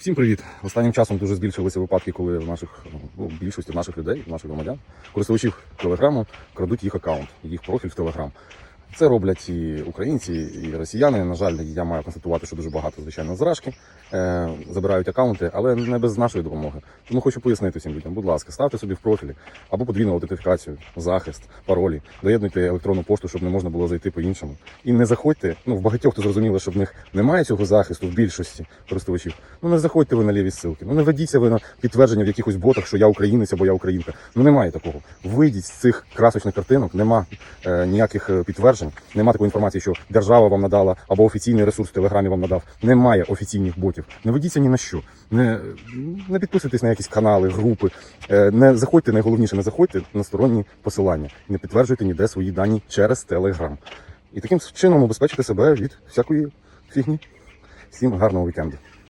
Всім привіт! Останнім часом дуже збільшилися випадки, коли в наших ну, більшості наших людей, наших громадян, користувачів телеграму крадуть їх аккаунт, їх профіль в телеграм. Це роблять і українці, і росіяни. На жаль, я маю констатувати, що дуже багато звичайно зражки е, забирають акаунти, але не без нашої допомоги. Тому хочу пояснити всім людям, будь ласка, ставте собі в профілі або подвійну аутентифікацію, захист, паролі, доєднуйте електронну пошту, щоб не можна було зайти по-іншому. І не заходьте. Ну в багатьох то зрозуміло, що в них немає цього захисту в більшості користувачів. Ну не заходьте ви на ліві ссылки. Ну не ведіться ви на підтвердження в якихось ботах, що я українець або я українка. Ну немає такого. Вийдіть з цих красочних картинок, нема е, ніяких е, підтверджень, нема такої інформації, що держава вам надала або офіційний ресурс в телеграмі вам надав. Немає офіційних ботів. Не ведіться ні на що. Не, не підписуйтесь на якісь канали, групи. Е, не заходьте, найголовніше, не заходьте на сторонні посилання. Не підтверджуйте ніде свої дані через телеграм. І таким чином убезпечите себе від всякої фігні. Всім гарного вікенду.